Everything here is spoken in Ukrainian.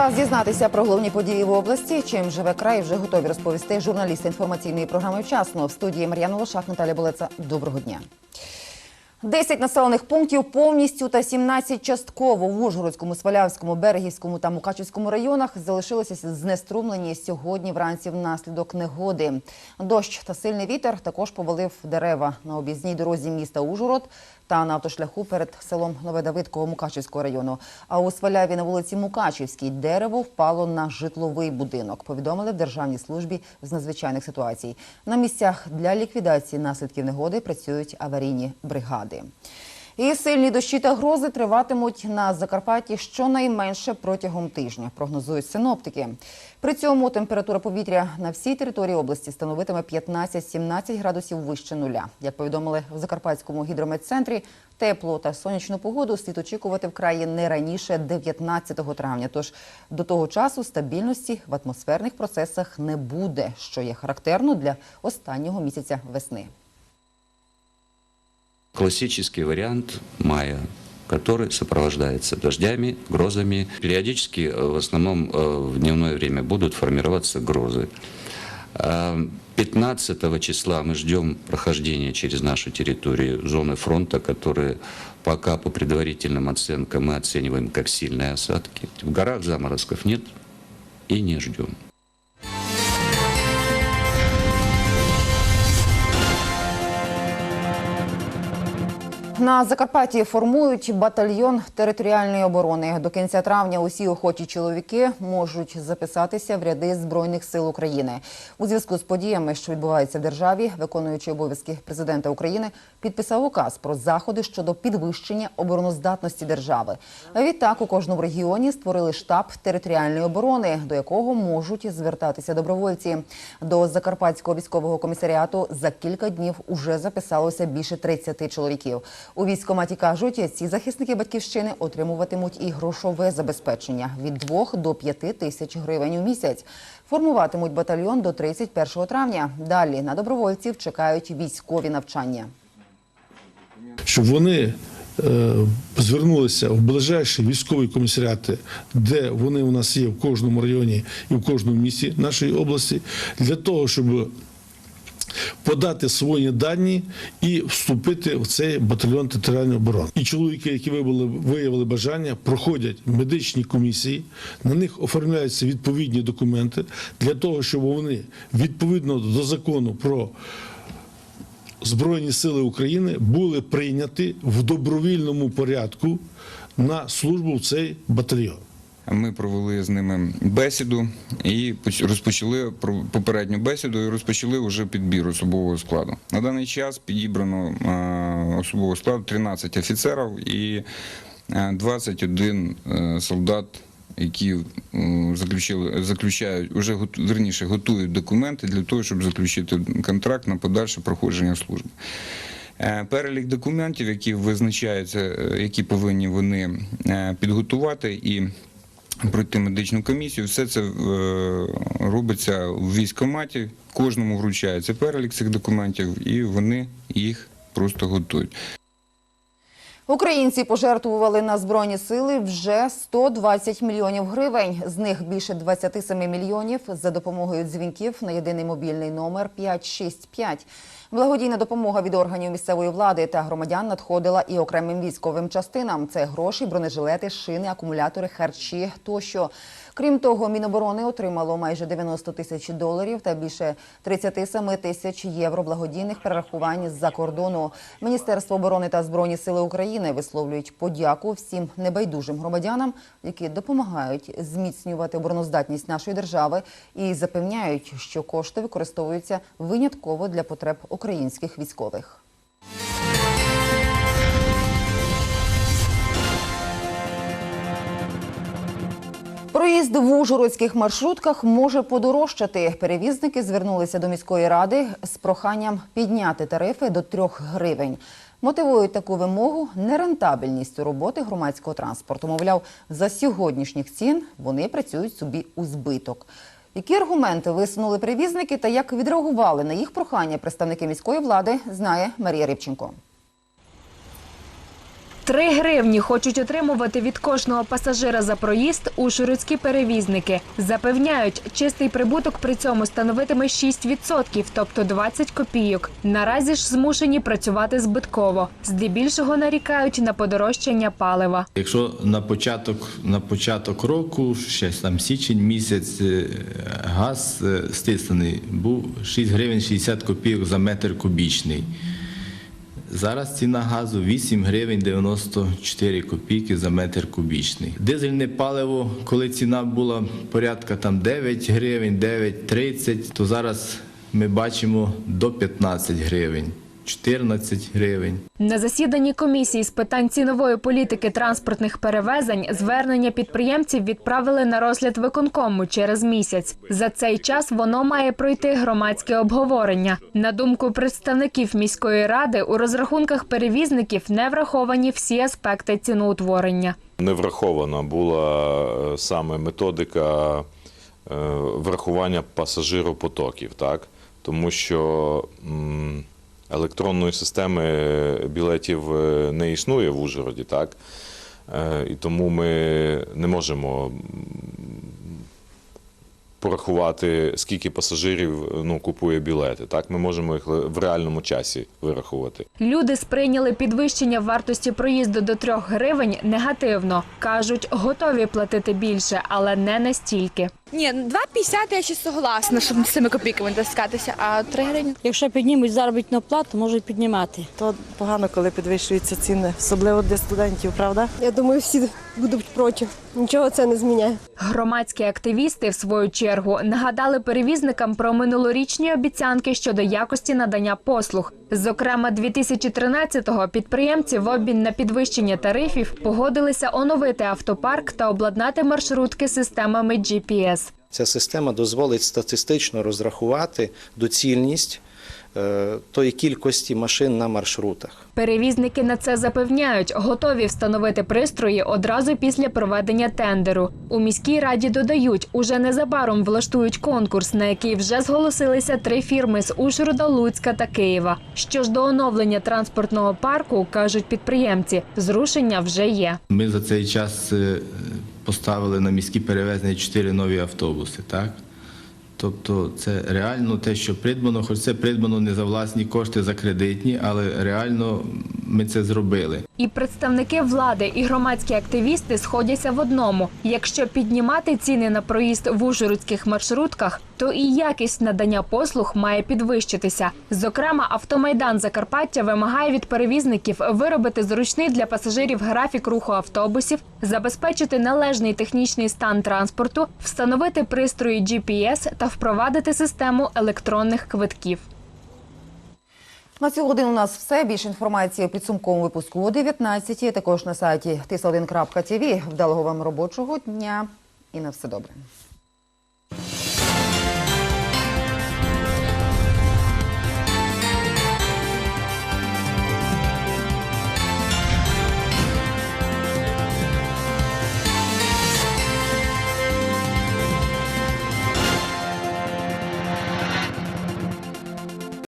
Час дізнатися про головні події в області. Чим живе край, вже готові розповісти журналісти інформаційної програми вчасно. В студії Мар'яна Лошак, Наталя Болеца. Доброго дня. 10 населених пунктів повністю та 17 частково в Ужгородському, Свалявському, Берегівському та Мукачівському районах залишилися знеструмлені сьогодні вранці внаслідок негоди. Дощ та сильний вітер також повалив дерева на об'їзній дорозі міста Ужгород та на автошляху перед селом Новедавидково Мукачівського району. А у Сваляві на вулиці Мукачівській дерево впало на житловий будинок. Повідомили в Державній службі з надзвичайних ситуацій. На місцях для ліквідації наслідків негоди працюють аварійні бригади. І сильні дощі та грози триватимуть на Закарпатті щонайменше протягом тижня, прогнозують синоптики. При цьому температура повітря на всій території області становитиме 15-17 градусів вище нуля. Як повідомили в Закарпатському гідрометцентрі, теплу та сонячну погоду слід очікувати в краї не раніше 19 травня. Тож до того часу стабільності в атмосферних процесах не буде, що є характерно для останнього місяця весни. Классический вариант мая, который сопровождается дождями, грозами. Периодически, э, в основном э, в дневное время, будут формироваться грозы. Э, 15 числа мы ждем прохождения через нашу территорию зоны фронта, которые пока по предварительным оценкам мы оцениваем как сильные осадки. В горах заморозков нет и не ждем. На Закарпатті формують батальйон територіальної оборони. До кінця травня усі охочі чоловіки можуть записатися в ряди збройних сил України. У зв'язку з подіями, що відбуваються в державі, виконуючи обов'язки президента України, підписав указ про заходи щодо підвищення обороноздатності держави. Відтак у кожному регіоні створили штаб територіальної оборони, до якого можуть звертатися добровольці. До Закарпатського військового комісаріату за кілька днів уже записалося більше 30 чоловіків. У військкоматі кажуть, ці захисники батьківщини отримуватимуть і грошове забезпечення від 2 до 5 тисяч гривень у місяць. Формуватимуть батальйон до 31 травня. Далі на добровольців чекають військові навчання. щоб вони е, звернулися в ближайші військові комісаріати, де вони у нас є в кожному районі і в кожному місті нашої області, для того, щоб подати свої дані і вступити в цей батальйон територіальної оборони. І чоловіки, які виявили, виявили бажання, проходять медичні комісії, на них оформляються відповідні документи для того, щоб вони відповідно до закону про Збройні сили України були прийняті в добровільному порядку на службу в цей батальйон. Ми провели з ними бесіду і розпочали попередню бесіду і розпочали вже підбір особового складу. На даний час підібрано е, особового складу 13 офіцерів і е, 21 е, солдат, які е, заключають, уже верніше готують документи для того, щоб заключити контракт на подальше проходження служби. Е, Перелік документів, які визначаються, е, які повинні вони е, підготувати і пройти медичну комісію, все це е, робиться в військкоматі, кожному вручається перелік цих документів, і вони їх просто готують. Українці пожертвували на збройні сили вже 120 мільйонів гривень. З них більше 27 мільйонів за допомогою дзвінків на єдиний мобільний номер 565. Благодійна допомога від органів місцевої влади та громадян надходила і окремим військовим частинам. Це гроші, бронежилети, шини, акумулятори, харчі тощо. Крім того, Міноборони отримало майже 90 тисяч доларів та більше 37 тисяч євро благодійних перерахувань з-за кордону. Міністерство оборони та збройні сили України висловлюють подяку всім небайдужим громадянам, які допомагають зміцнювати обороноздатність нашої держави і запевняють, що кошти використовуються винятково для потреб українських військових. Проїзд в ужгородських маршрутках може подорожчати. Перевізники звернулися до міської ради з проханням підняти тарифи до 3 гривень. Мотивують таку вимогу нерентабельністю роботи громадського транспорту. Мовляв, за сьогоднішніх цін вони працюють собі у збиток. Які аргументи висунули перевізники та як відреагували на їх прохання представники міської влади, знає Марія Рибченко. Три гривні хочуть отримувати від кожного пасажира за проїзд ужгородські перевізники. Запевняють, чистий прибуток при цьому становитиме 6%, тобто 20 копійок. Наразі ж змушені працювати збитково. Здебільшого нарікають на подорожчання палива. Якщо на початок, на початок року, ще там січень місяць, е, газ е, стислений був 6 гривень 60 копійок за метр кубічний. Зараз ціна газу 8 гривень 94 копійки за метр кубічний. Дизельне паливо, коли ціна була порядка там 9 гривень, 9,30, то зараз ми бачимо до 15 гривень, 14 гривень. На засіданні комісії з питань цінової політики транспортних перевезень звернення підприємців відправили на розгляд виконкому через місяць. За цей час воно має пройти громадське обговорення. На думку представників міської ради, у розрахунках перевізників не враховані всі аспекти ціноутворення. Не врахована була е, саме методика е, врахування пасажиропотоків, так? тому що електронної системи білетів е, не існує в Ужгороді, так? Е, і тому ми не можемо порахувати, скільки пасажирів ну, купує білети. Так? Ми можемо їх в реальному часі вирахувати. Люди сприйняли підвищення вартості проїзду до 3 гривень негативно. Кажуть, готові платити більше, але не настільки. Ні, ну 2,50 я ще согласна, щоб з цими копійками таскатися, а 3 гривні Якщо піднімуть заробітну плату, можуть піднімати. То погано, коли підвищуються ціни, особливо для студентів, правда? Я думаю, всі будуть проти. Нічого це не зміняє. Громадські активісти, в свою чергу, нагадали перевізникам про минулорічні обіцянки щодо якості надання послуг. Зокрема, 2013-го підприємці в обмін на підвищення тарифів погодилися оновити автопарк та обладнати маршрутки системами GPS. Ця система дозволить статистично розрахувати доцільність е, тої кількості машин на маршрутах. Перевізники на це запевняють, готові встановити пристрої одразу після проведення тендеру. У міській раді додають, уже незабаром влаштують конкурс, на який вже зголосилися три фірми з Ужгорода, Луцька та Києва. Що ж до оновлення транспортного парку, кажуть підприємці, зрушення вже є. Ми за цей час е, поставили на міські перевезення 4 нові автобуси, так? Тобто це реально те, що придбано, хоч це придбано не за власні кошти, за кредитні, але реально ми це зробили. І представники влади, і громадські активісти сходяться в одному: якщо піднімати ціни на проїзд в ужгородських маршрутках, то і якість надання послуг має підвищитися. Зокрема, автомайдан Закарпаття вимагає від перевізників виробити зручний для пасажирів графік руху автобусів, забезпечити належний технічний стан транспорту, встановити пристрої GPS та впровадити систему електронних квитків. На цю годину у нас все. Більше інформації у підсумковому випуску о 19 Також на сайті tis1.tv. Вдалого вам робочого дня і на все добре.